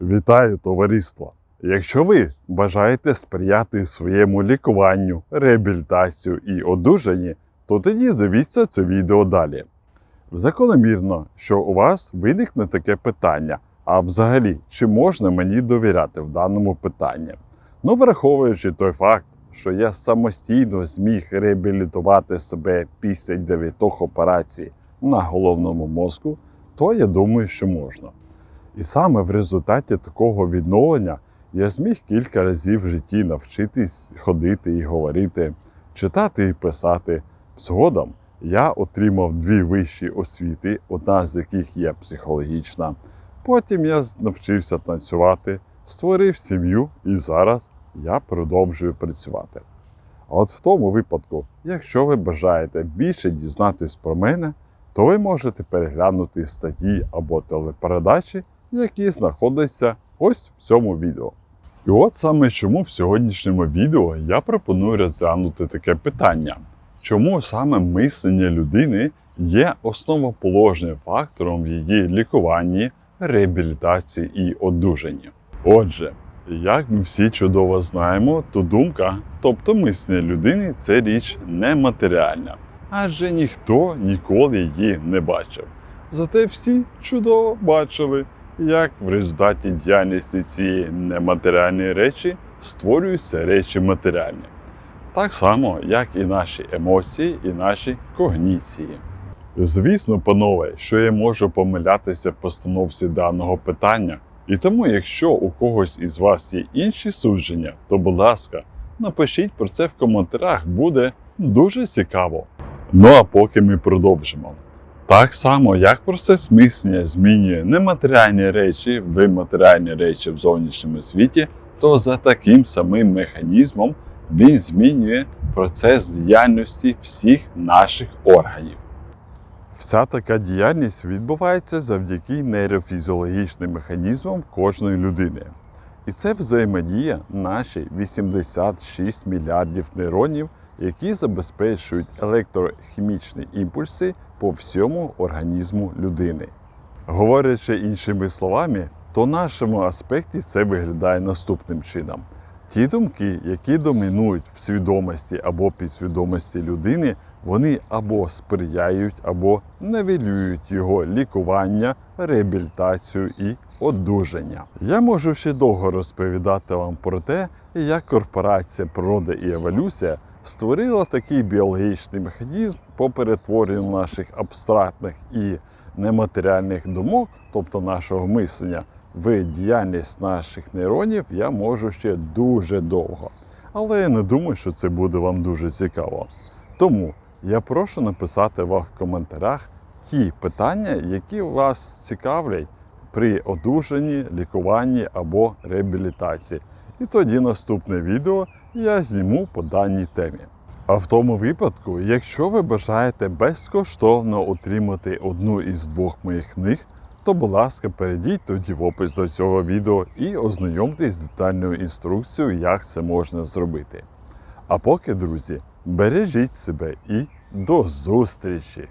Вітаю товариство! Якщо ви бажаєте сприяти своєму лікуванню, реабілітацію і одужанні, то тоді дивіться це відео далі. Закономірно, що у вас виникне таке питання: а взагалі, чи можна мені довіряти в даному питанні? Ну, враховуючи той факт, що я самостійно зміг реабілітувати себе після дев'ятох операцій на головному мозку, то я думаю, що можна. І саме в результаті такого відновлення я зміг кілька разів в житті навчитись ходити і говорити, читати і писати. Згодом я отримав дві вищі освіти, одна з яких є психологічна. Потім я навчився танцювати, створив сім'ю і зараз я продовжую працювати. А от в тому випадку, якщо ви бажаєте більше дізнатись про мене, то ви можете переглянути статті або телепередачі, які знаходяться ось в цьому відео. І от саме чому в сьогоднішньому відео я пропоную розглянути таке питання: чому саме мислення людини є основоположним фактором в її лікуванні, реабілітації і одужанні? Отже, як ми всі чудово знаємо, то думка, тобто мислення людини, це річ нематеріальна, адже ніхто ніколи її не бачив. Зате всі чудово бачили, як в результаті діяльності цієї нематеріальної речі створюються речі матеріальні. Так само, як і наші емоції, і наші когніції. Звісно, панове, що я можу помилятися в постановці даного питання. І тому, якщо у когось із вас є інші судження, то, будь ласка, напишіть про це в коментарях, буде дуже цікаво. Ну а поки ми продовжимо. Так само, як процес мислення змінює нематеріальні речі в матеріальні речі в зовнішньому світі, то за таким самим механізмом він змінює процес діяльності всіх наших органів. Вся така діяльність відбувається завдяки нейрофізіологічним механізмам кожної людини. І це взаємодія наші 86 мільярдів нейронів, які забезпечують електрохімічні імпульси по всьому організму людини. Говорячи іншими словами, то в нашому аспекті це виглядає наступним чином. Ті думки, які домінують в свідомості або підсвідомості людини, вони або сприяють, або невелюють його лікування, реабілітацію і одужання. Я можу ще довго розповідати вам про те, як корпорація природа і еволюція створила такий біологічний механізм по перетворенню наших абстрактних і нематеріальних думок, тобто нашого мислення, в діяльність наших нейронів я можу ще дуже довго. Але я не думаю, що це буде вам дуже цікаво. Тому я прошу написати вам в коментарях ті питання, які вас цікавлять при одужанні, лікуванні або реабілітації. І тоді наступне відео я зніму по даній темі. А в тому випадку, якщо ви бажаєте безкоштовно отримати одну із двох моїх книг, то, будь ласка, перейдіть тоді в опис до цього відео і ознайомтесь з детальною інструкцією, як це можна зробити. А поки, друзі, бережіть себе і до зустрічі!